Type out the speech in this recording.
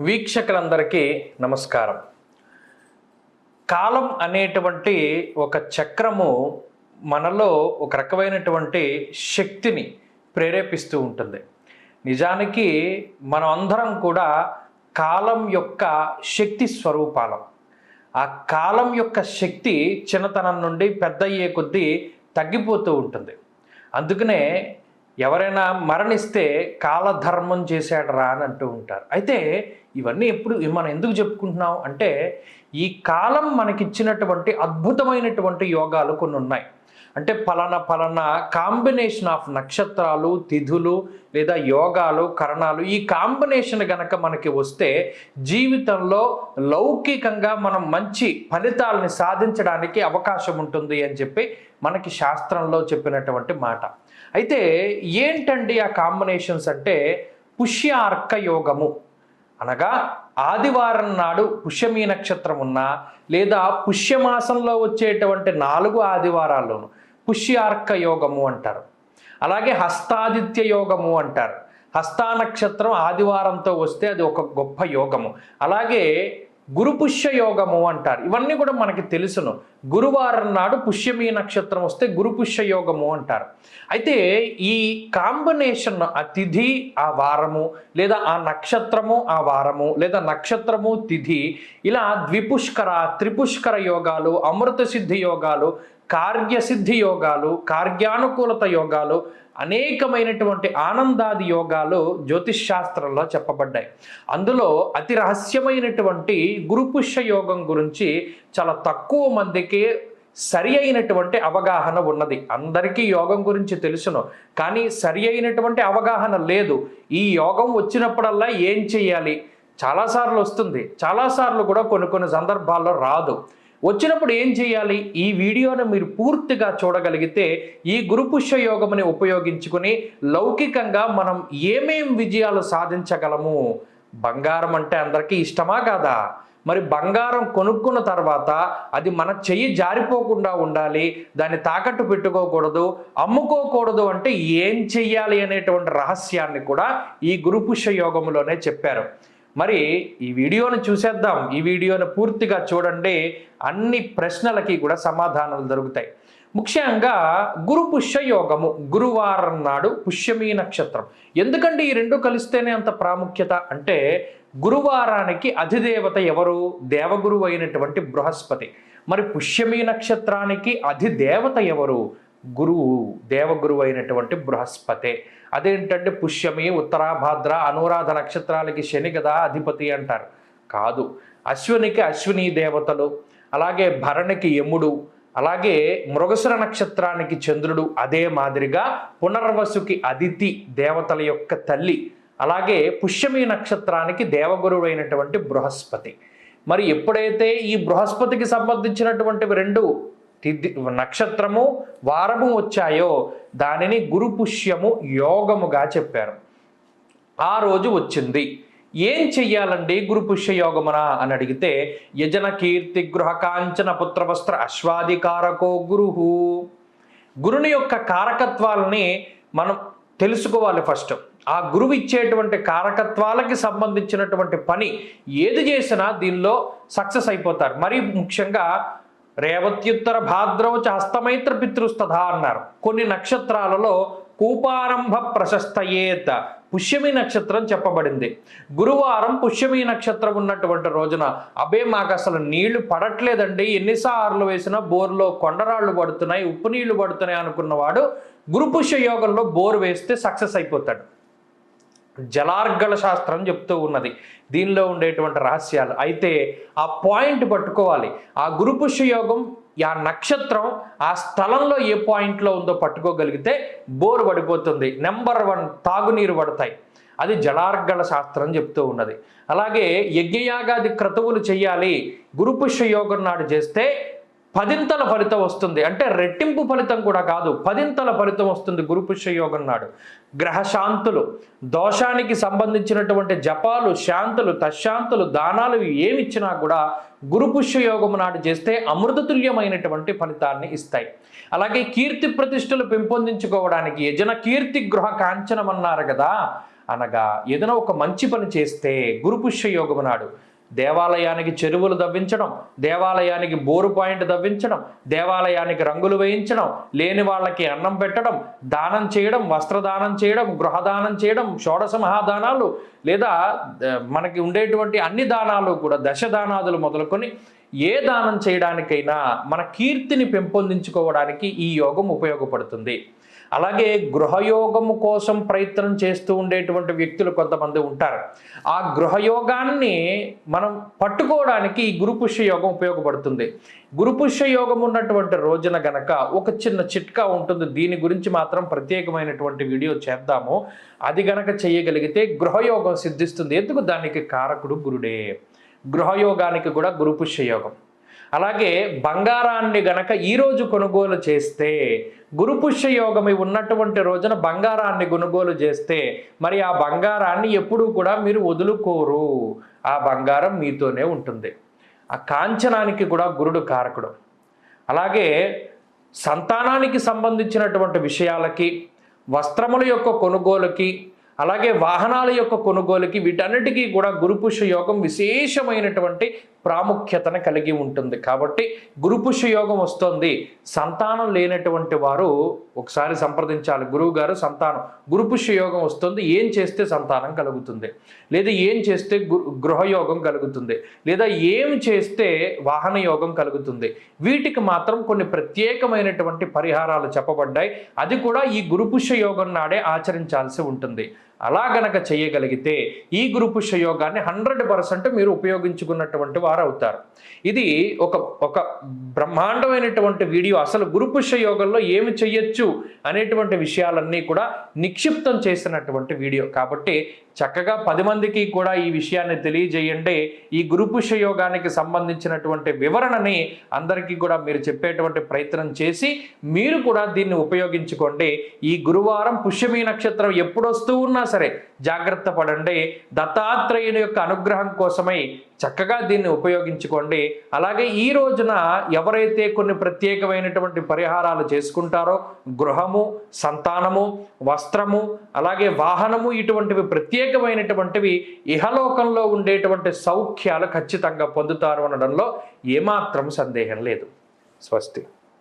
వీక్షకులందరికీ నమస్కారం. కాలం అనేటువంటి ఒక చక్రము మనలో ఒక రకమైనటువంటి శక్తిని ప్రేరేపిస్తూ ఉంటుంది. నిజానికి మనం అందరం కూడా కాలం యొక్క శక్తి స్వరూపాలం. ఆ కాలం యొక్క శక్తి చిన్నతనం నుండి పెద్ద అయ్యే కొద్దీ తగ్గిపోతూ ఉంటుంది. అందుకనే ఎవరైనా మరణిస్తే కాలధర్మం చేశాడరా అని అంటూ ఉంటారు. అయితే ఇవన్నీ ఎప్పుడు మనం ఎందుకు చెప్పుకుంటున్నాం అంటే ఈ కాలం మనకిచ్చినటువంటి అద్భుతమైనటువంటి యోగాలు కొన్ని ఉన్నాయి. అంటే ఫలానా ఫలానా కాంబినేషన్ ఆఫ్ నక్షత్రాలు తిథులు లేదా యోగాలు కరణాలు ఈ కాంబినేషన్ గనక మనకి వస్తే జీవితంలో లౌకికంగా మనం మంచి ఫలితాలని సాధించడానికి అవకాశం ఉంటుంది అని చెప్పి మనకి శాస్త్రంలో చెప్పినటువంటి మాట. అయితే ఏంటండి ఆ కాంబినేషన్స్ అంటే పుష్యార్క యోగము. అనగా ఆదివారం నాడు పుష్యమీ నక్షత్రం ఉన్నా లేదా పుష్యమాసంలో వచ్చేటువంటి నాలుగు ఆదివారాల్లోనూ పుష్యార్క యోగము అంటారు. అలాగే హస్తాదిత్య యోగము అంటారు. హస్తా నక్షత్రం ఆదివారంతో వస్తే అది ఒక గొప్ప యోగము. అలాగే గురుపుష్య యోగము అంటారు. ఇవన్నీ కూడా మనకి తెలుసును. గురువారం నాడు పుష్యమీ నక్షత్రం వస్తే గురుపుష్య యోగము అంటారు. అయితే ఈ కాంబినేషన్ ఆ తిథి ఆ వారము లేదా ఆ నక్షత్రము ఆ వారము లేదా నక్షత్రము తిథి ఇలా ద్విపుష్కర త్రిపుష్కర యోగాలు అమృత సిద్ధి యోగాలు కార్యసిద్ధి యోగాలు కార్యానుకూలత యోగాలు అనేకమైనటువంటి ఆనందాది యోగాలు జ్యోతిష్ శాస్త్రంలో చెప్పబడ్డాయి. అందులో అతి రహస్యమైనటువంటి గురుపుష్య యోగం గురించి చాలా తక్కువ మందికి సరి అయినటువంటి అవగాహన ఉన్నది. అందరికీ యోగం గురించి తెలుసును. కానీ సరి అయినటువంటి అవగాహన లేదు. ఈ యోగం వచ్చినప్పుడల్లా ఏం చేయాలి? చాలాసార్లు వస్తుంది. చాలాసార్లు కూడా కొన్ని కొన్ని సందర్భాల్లో రాదు. వచ్చినప్పుడు ఏం చేయాలి? ఈ వీడియోను మీరు పూర్తిగా చూడగలిగితే ఈ గురుపుష్య యోగముని ఉపయోగించుకుని లౌకికంగా మనం ఏమేం విజయాలు సాధించగలము? బంగారం అంటే అందరికీ ఇష్టమా కాదా? మరి బంగారం కొనుక్కున్న తర్వాత అది మన చెయ్యి జారిపోకుండా ఉండాలి దాన్ని తాకట్టు పెట్టుకోకూడదు అమ్ముకోకూడదు అంటే ఏం చెయ్యాలి అనేటువంటి రహస్యాన్ని కూడా ఈ గురుపుష్య యోగంలోనే చెప్పారు. మరి ఈ వీడియోను చూసేద్దాం. ఈ వీడియోను పూర్తిగా చూడండి. అన్ని ప్రశ్నలకి కూడా సమాధానాలు దొరుకుతాయి. ముఖ్యంగా గురు పుష్య యోగము గురువారం నాడు పుష్యమీ నక్షత్రం. ఎందుకంటే ఈ రెండు కలిస్తేనే అంత ప్రాముఖ్యత? అంటే గురువారానికి అధిదేవత ఎవరు? దేవగురువు అయినటువంటి బృహస్పతి. మరి పుష్యమీ నక్షత్రానికి అధిదేవత ఎవరు? గురువు దేవగురువు అయినటువంటి బృహస్పతే. అదేంటంటే పుష్యమి ఉత్తరాభాద్ర అనురాధ నక్షత్రాలకి శని కదా అధిపతి అంటారు. కాదు. అశ్వినికి అశ్విని దేవతలు అలాగే భరణికి యముడు అలాగే మృగసుర నక్షత్రానికి చంద్రుడు అదే మాదిరిగా పునర్వసుకి అదితి దేవతల యొక్క తల్లి అలాగే పుష్యమి నక్షత్రానికి దేవగురువు అయినటువంటి బృహస్పతి. మరి ఎప్పుడైతే ఈ బృహస్పతికి సంబంధించినటువంటివి రెండు తిథి నక్షత్రము వారము వచ్చాయో దానిని గురుపుష్యము యోగముగా చెప్పారు. ఆ రోజు వచ్చింది. ఏం చెయ్యాలండి గురుపుష్య యోగమున? అని అడిగితే యజన కీర్తి గృహ కాంచన పుత్రవస్త్ర అశ్వాధికారకో గురుహు. గురుని యొక్క కారకత్వాలని మనం తెలుసుకోవాలి ఫస్ట్. ఆ గురువు ఇచ్చేటువంటి కారకత్వాలకి సంబంధించినటువంటి పని ఏది చేసినా దీనిలో సక్సెస్ అయిపోతారు. మరి ముఖ్యంగా రేవత్యుత్తర భాద్రవచ హస్తమైత్ర పితృస్తథ అన్నారు. కొన్ని నక్షత్రాలలో కూపారంభ ప్రశస్తయేత పుష్యమి నక్షత్రం చెప్పబడింది. గురువారం పుష్యమి నక్షత్రం ఉన్నటువంటి రోజున అబే మాకు అసలు నీళ్ళు పడట్లేదండి. ఎన్నిసార్లు వేసినా బోర్లో కొండరాళ్ళు పడుతున్నాయి ఉప్పు నీళ్ళు పడుతున్నాయి అనుకున్నవాడు గురుపుష్య యోగంలో బోర్ వేస్తే సక్సెస్ అయిపోతాడు. జలార్గళ శాస్త్రం చెప్తూ ఉన్నది. దీనిలో ఉండేటువంటి రహస్యాలు. అయితే ఆ పాయింట్ పట్టుకోవాలి. ఆ గురుపుష్య యోగం ఆ నక్షత్రం ఆ స్థలంలో ఏ పాయింట్లో ఉందో పట్టుకోగలిగితే బోరు పడిపోతుంది. నెంబర్ వన్ తాగునీరు పడతాయి. అది జలార్గళ శాస్త్రం చెప్తూ ఉన్నది. అలాగే యజ్ఞయాగాది క్రతువులు చేయాలి గురుపుష్య యోగం నాడు చేస్తే పదింతల ఫలితం వస్తుంది. అంటే రెట్టింపు ఫలితం కూడా కాదు పదింతల ఫలితం వస్తుంది గురుపుష్య యోగం నాడు. గ్రహ శాంతులు దోషానికి సంబంధించినటువంటి జపాలు శాంతులు తశాంతులు దానాలు ఏమి ఇచ్చినా కూడా గురుపుష్య యోగం నాడు చేస్తే అమృతతుల్యమైనటువంటి ఫలితాన్ని ఇస్తాయి. అలాగే కీర్తి ప్రతిష్టలు పెంపొందించుకోవడానికి యజన కీర్తి గృహ కాంచనం అన్నారు కదా. అనగా ఏదైనా ఒక మంచి పని చేస్తే గురుపుష్య యోగం నాడు దేవాలయానికి చెరువులు దవ్వించడం దేవాలయానికి బోరు పాయింట్ దవ్వించడం దేవాలయానికి రంగులు వేయించడం లేని వాళ్ళకి అన్నం పెట్టడం దానం చేయడం వస్త్రదానం చేయడం గృహదానం చేయడం షోడశ మహాదానాలు లేదా మనకి ఉండేటువంటి అన్ని దానాలు కూడా దశ దానాదులు మొదలుకొని ఏ దానం చేయడానికైనా మన కీర్తిని పెంపొందించుకోవడానికి ఈ యోగం ఉపయోగపడుతుంది. అలాగే గృహయోగము కోసం ప్రయత్నం చేస్తూ ఉండేటువంటి వ్యక్తులు కొంతమంది ఉంటారు. ఆ గృహయోగాన్ని మనం పట్టుకోవడానికి ఈ గురుపుష్య యోగం ఉపయోగపడుతుంది. గురుపుష్య యోగం ఉన్నటువంటి రోజున గనక ఒక చిన్న చిట్కా ఉంటుంది. దీని గురించి మాత్రం ప్రత్యేకమైనటువంటి వీడియో చేద్దాము. అది గనక చేయగలిగితే గృహయోగం సిద్ధిస్తుంది. ఎందుకు? దానికి కారకుడు గురుడే. గృహయోగానికి కూడా గురుపుష్య యోగం. అలాగే బంగారాన్ని గనక ఈరోజు కొనుగోలు చేస్తే గురుపుష్య యోగం ఉన్నటువంటి రోజున బంగారాన్ని కొనుగోలు చేస్తే మరి ఆ బంగారాన్ని ఎప్పుడూ కూడా మీరు వదులుకోరు. ఆ బంగారం మీతోనే ఉంటుంది. ఆ కాంచనానికి కూడా గురుడు కారకుడు. అలాగే సంతానానికి సంబంధించినటువంటి విషయాలకి వస్త్రముల యొక్క కొనుగోలుకి అలాగే వాహనాల యొక్క కొనుగోలుకి వీటన్నిటికీ కూడా గురుపుష్య యోగం విశేషమైనటువంటి ప్రాముఖ్యతను కలిగి ఉంటుంది. కాబట్టి గురుపుష్య యోగం వస్తుంది. సంతానం లేనటువంటి వారు ఒకసారి సంప్రదించాలి. గురువు గారు సంతానం. గురుపుష్య యోగం వస్తుంది. ఏం చేస్తే సంతానం కలుగుతుంది? లేదా ఏం చేస్తే గృహయోగం కలుగుతుంది? లేదా ఏం చేస్తే వాహన యోగం కలుగుతుంది? వీటికి మాత్రం కొన్ని ప్రత్యేకమైనటువంటి పరిహారాలు చెప్పబడ్డాయి. అది కూడా ఈ గురుపుష్య యోగం నాడే ఆచరించాల్సి ఉంటుంది. అలా గనక చేయగలిగితే ఈ గురుపుష్య యోగాన్ని హండ్రెడ్ పర్సెంట్ మీరు ఉపయోగించుకున్నటువంటి వారు అవుతారు. ఇది ఒక ఒక బ్రహ్మాండమైనటువంటి వీడియో అసలు గురుపుష్య యోగంలో ఏమి చెయ్యొచ్చు అనేటువంటి విషయాలన్నీ కూడా నిక్షిప్తం చేసినటువంటి వీడియో. కాబట్టి చక్కగా పది మందికి కూడా ఈ విషయాన్ని తెలియజేయండి. ఈ గురుపుష్య యోగానికి సంబంధించినటువంటి వివరణని అందరికీ కూడా మీరు చెప్పేటువంటి ప్రయత్నం చేసి మీరు కూడా దీన్ని ఉపయోగించుకోండి. ఈ గురువారం పుష్యమి నక్షత్రం ఎప్పుడు వస్తూ ఉన్నా సరే జాగ్రత్త పడండి. దత్తాత్రేయుని యొక్క అనుగ్రహం కోసమై చక్కగా దీన్ని ఉపయోగించుకోండి. అలాగే ఈ రోజున ఎవరైతే కొన్ని ప్రత్యేకమైనటువంటి పరిహారాలు చేసుకుంటారో గృహము సంతానము వస్త్రము అలాగే వాహనము ఇటువంటివి ప్రత్యేకమైనటువంటివి ఇహలోకంలో ఉండేటువంటి సౌఖ్యాలు ఖచ్చితంగా పొందుతారు అనడంలో ఏమాత్రం సందేహం లేదు. స్వస్తి.